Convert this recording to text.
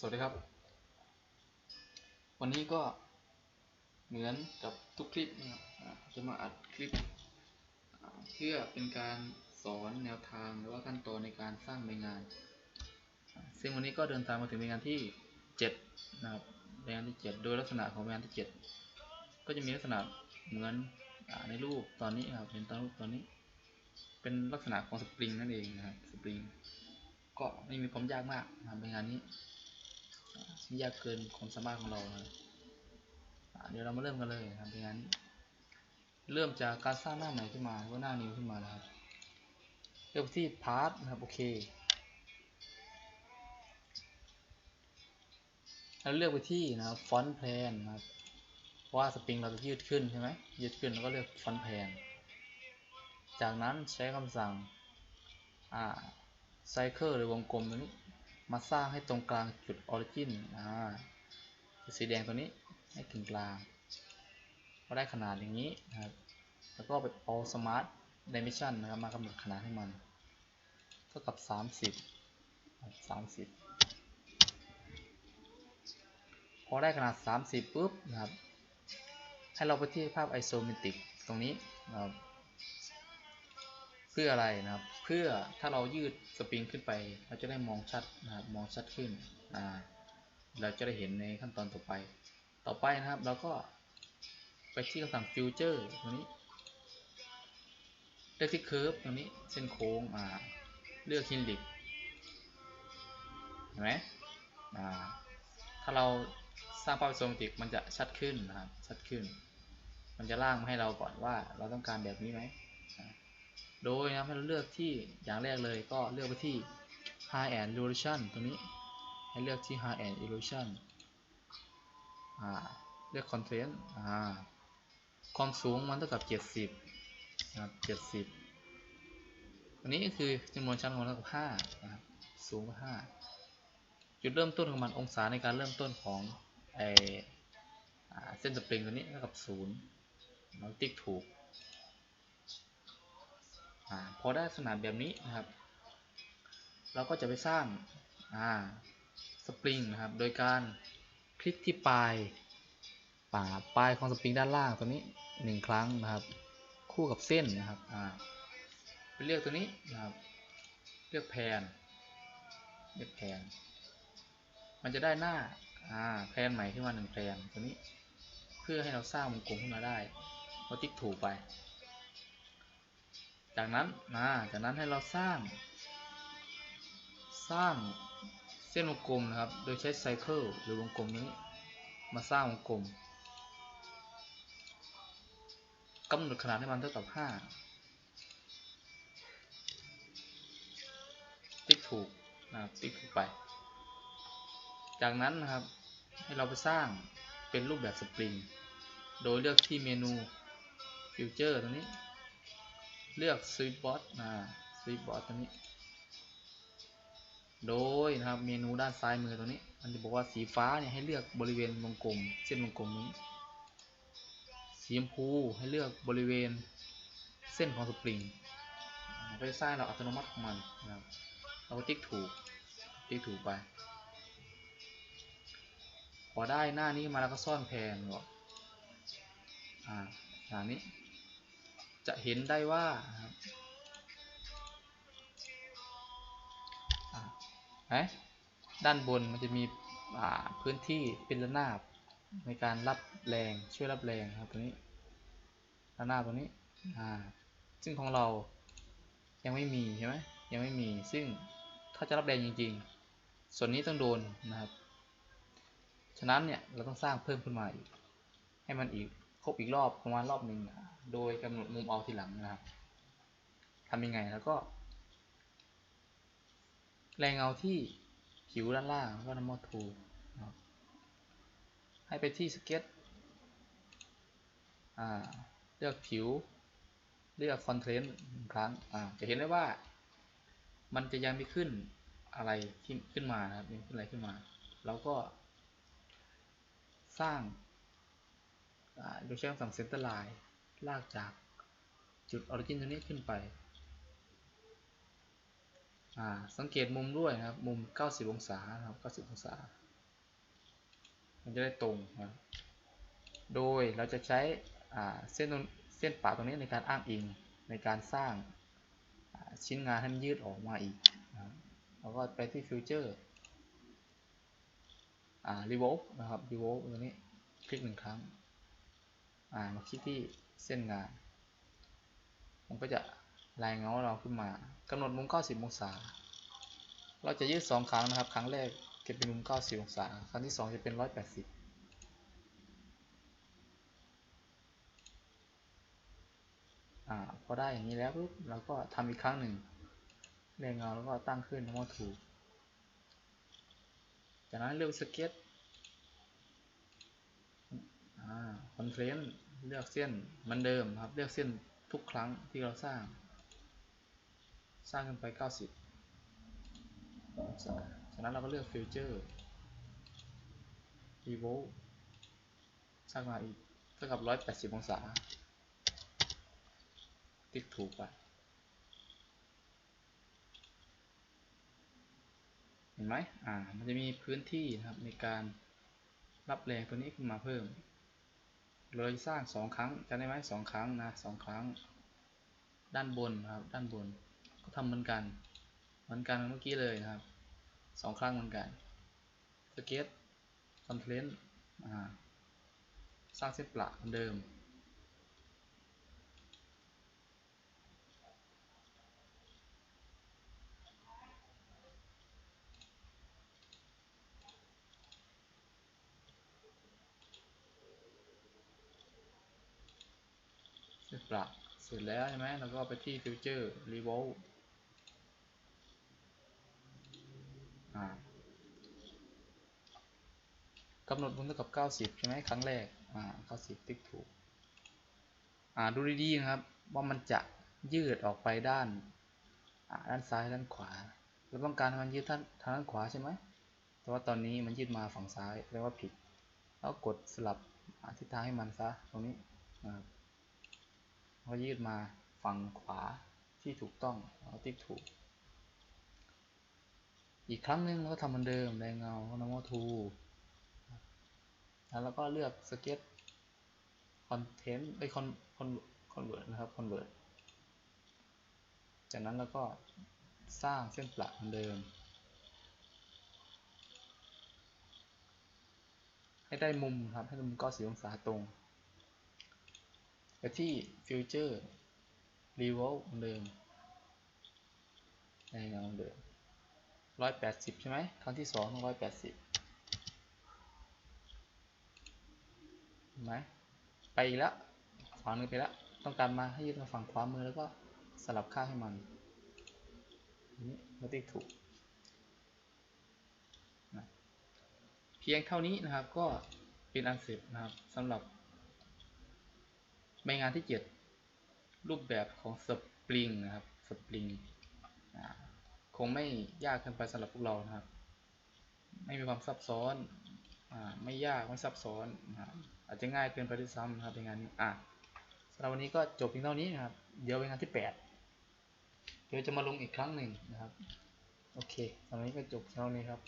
สวัสดีครับ วันนี้ก็เหมือนกับทุกคลิปนะครับจะมาอัดคลิป เพื่อเป็นการสอนแนวทางหรือว่าขั้นตอนในการสร้างใบงาน ซึ่งวันนี้ก็เดินทางมาถึงใบงานที่7นะครับใบงานที่ 7 โดยลักษณะของใบงานที่ 7 ก็จะมีลักษณะเหมือนอในรูปตอนนี้นะครับเห็นตอนรูปตอนนี้ เป็นลักษณะของสปริงนั่นเองนะครับสปริงก็ไม่มีความยากมากนะครับงานนี้ อ่าไม่ยากเกินความสามารถของเรานะเดี๋ยวเรามาเริ่มกันเลยครับในงานนี้เริ่มจากการสร้างหน้าใหม่ขึ้นมาว่าหน้านิวขึ้นมานะครับเริ่มที่พาร์ทนะครับโอเคแล้วเลือกไปที่นะครับฟอนต์แพลนนะครับเพราะว่าสปริงเราจะยืดขึ้นใช่ไหมยืดขึ้นแล้วก็เลือกฟอนต์แพลนจากนั้นใช้คำสั่งอ่าไซเคิลหรือวงกลมตัวนี้ มาสร้างให้ตรงกลางจุดออริจินอ่าสีแดงตัวนี้ให้ถึงกลาง ก็ได้ขนาดอย่างนี้นะครับ แล้วก็ไปเอา Smart Dimension นะครับ มากำหนดขนาดให้มันเท่ากับ 30ครับ30พอได้ขนาด 30ปุ๊บนะครับ ให้เราไปที่ภาพ Isometric ตรงนี้นะครับ เพื่ออะไรนะครับ เพื่อถ้าเรายืดสปริงขึ้นไป เราจะได้มองชัดนะครับมองชัดขึ้นอ่าเราจะได้เห็นในขั้นตอนต่อไป ต่อไปนะครับเราก็ไปที่คำสั่ง Future ตรงนี้เลือกที่ Curve ตรงนี้เส้นโค้งอ่าเลือก Helix เห็นไหมอ่าถ้าเราสร้างภาพไอโซเมตริกมันจะชัดขึ้นนะครับชัดขึ้น มันจะล่างมาให้เราก่อนว่าเราต้องการแบบนี้ไหม โดยนะครับให้เราเลือกที่อย่างแรกเลยก็เลือกไปที่ High and Resolution ตรงนี้ ให้เลือกที่ High and Resolution อ่าเลือก Contrast อ่าความสูงมันเท่ากับ 70นะครับ70 อันนี้ก็คือจำนวนชั้นของมันเท่ากับ5นะครับ สูงกว่า5จุดเริ่มต้นของมันองศาในการเริ่มต้นของไอเส้นสปริงตัวนี้เท่ากับ0เราติ๊กถูก อพอได้ขนาดแบบนี้นะครับ เราก็จะไปสร้างสปริงนะครับ โดยการคลิกที่ปลายป่าปลายของสปริงด้านล่างตัวนี้หนึ่งครั้งนะครับ คู่กับเส้นนะครับไปเลือกตัวนี้นะครับ เลือกแผนเลือกแผนมันจะได้หน้าอ่าแผนใหม่ขึ้นมาหนึ่งแผนตัวนี้ เพื่อให้เราสร้างวงกลมขึ้นมาได้เราติ๊กถูกไป จากนั้นนะจากนั้นให้เราสร้าง สร้างเส้นวงกลมนะครับ โดยใช้ไซเคิลหรือวงกลมนี้ มาสร้างวงกลมกำหนดขนาดให้มันเท่ากับ 5 ติ๊กถูกนะครับติ๊กถูกไป จากนั้นนะครับให้เราไปสร้างเป็นรูปแบบสปริง โดยเลือกที่เมนูฟิวเจอร์ตรงนี้ เลือก Sweet Bot นะ Sweet Bot ตัวนี้ โดยนะครับเมนูด้านซ้ายมือตรงนี้ มันจะบอกว่าสีฟ้าเนี่ยให้เลือกบริเวณวงกลม เส้นวงกลมนี้ สีชมพูให้เลือกบริเวณเส้นของสปริงก็จะสร้างเราอัตโนมัติของมันนะครับ เราก็ติ๊กถูก ติ๊กถูกไป พอได้หน้านี้มาแล้วก็ซ่อนแพนก่อนอ่าอย่างนี้ จะเห็นได้ว่าด้านบนมันจะมีพื้นที่เป็นระนาบในการรับแรงช่วยรับแรงครับตัวนี้ระนาบตัวนี้ซึ่งของเรายังไม่มีใช่ไหมยังไม่มีซึ่งถ้าจะรับแรงจริง ๆ ส่วนนี้ต้องโดนนะครับ ฉะนั้นเนี่ยเราต้องสร้างเพิ่มขึ้นมาอีกให้มันอีกครบอีกรอบประมาณรอบหนึ่ง โดยกำหนดมุมเอาทีหลังนะครับทำยังไงแล้วก็ แรงเงาที่ผิวด้านล่างก็นะครับให้ไปที่สเก็ตเลือกผิว เลือกคอนเทนต์ครั้งจะเห็นได้ว่า มันจะยังไม่ขึ้นอะไรที่ขึ้นมานะครับมีขึ้นอะไรขึ้นมาเราก็ สร้างโดยใช้คำสั่ง center line ลากจากจุด origin ตัวนี้ขึ้นไป สังเกตมุมด้วยนะครับ มุม 90 องศานะครับ 90 องศา มันจะได้ตรงนะครับโดยเราจะใช้เส้นเส้นปากตรงนี้ในการอ้างอิงในการสร้างชิ้นงานให้มันยืดออกมาอีกนะครับแล้วก็ไปที่ฟิวเจอร์อ่า revolve นะครับ revolve ตรงนี้ คลิกหนึ่งครั้งมาคลิกที่ เส้นงาน มันก็จะรายเงาเราขึ้นมากำหนดมุม 90 องศา เราจะยืด 2 ครั้งนะครับ ครั้งแรกจะเป็นมุม 90 องศา ครั้งที่ 2 จะเป็น 180อ่าพอได้อย่างนี้แล้วปุ๊บเราก็ทำอีกครั้งหนึ่งเรียงเงาแล้วก็ตั้งขึ้นทั้งหมดถูก จากนั้นเลือกสเก็ตอ่าคอนเทนต์ เลือกเส้นเหมือนเดิมครับ เลือกเส้นทุกครั้งที่เราสร้าง สร้างขึ้นไป 90จากนั้นเราก็เลือกฟิวเจอร์ e v o สร้างมาอีกเท่ากับ 180 องศา ติ๊กถูกไปเห็นไหมอ่า มันจะมีพื้นที่นะครับในการรับแรงตัวนี้ขึ้นมาเพิ่ม เลยสร้างสองครั้งจำได้ไหมสองครั้งนะสองครั้ง ด้านบนนะครับ ด้านบน ก็ทำเหมือนกัน เหมือนกันเมื่อกี้เลยนะครับสองครั้งเหมือนกันสเก็ตคอนเทนต์สร้างเส้นประเหมือนเดิม เสร็จปรับเสร็จแล้วใช่ไหมแล้วก็ไปที่ฟิวเจอร์รีโวลกำหนดมุมเท่ากับ 90 ใช่ไหมครั้งแรก อ่า 90 ติ๊กถูก อ่า ดูดีๆนะครับ ว่ามันจะยืดออกไปด้าน อ่า ด้านซ้าย ด้านขวา เราต้องการให้มันยืดทางทางด้านขวาใช่ไหม แต่ว่าตอนนี้มันยืดมาฝั่งซ้ายแปลว่าผิด แล้วกดสลับทิศทางให้มันซะ ตรงนี้นะครับ ก็ยืดมาฝั่งขวาที่ถูกต้องเอาติ๊กถูก อีกครั้งหนึ่งเราก็ทำเหมือนเดิมแรงเงา normal to แล้วก็เลือกสเก็ตคอนเทนต์ไอคอนคอนคอนเวิร์ตนะครับคอนเวิร์ตจากนั้นเราก็สร้างเส้นประเหมือนเดิม ให้ได้มุมครับให้ได้มุม90องศาตรง ไปที่ Future Revolve เหมือนเดิมในเงาเหมือนเดิมร้อยแปดสิบใช่ไหมครั้งที่สองต้องร้อยแปดสิบเห็นไหมไปอีกแล้วฝั่งนึงไปแล้ว ต้องการมาให้ยืดมาฝั่งขวามือแล้วก็สลับข้าให้มันนนี้เราติ๊กถูกเพียงเท่านี้นะครับก็เป็นอันเสร็จนะครับสำหรับ ใบงานที่ 7 รูปแบบของสปริงนะครับสปริงคงไม่ยากเกินไปสำหรับพวกเรานะครับ ไม่มีความซับซ้อนอไม่ยากไม่ซับซ้อนอาจจะง่ายเกินไปด้วยซ้ำนะครับในงานนี้อะสำหรับวันนี้ก็จบเพียงเท่านี้นะครับ เดี๋ยวเป็นงานที่ 8 เดี๋ยวจะมาลงอีกครั้งหนึ่งนะครับ โอเคตอนนี้ก็จบเท่านี้ครับ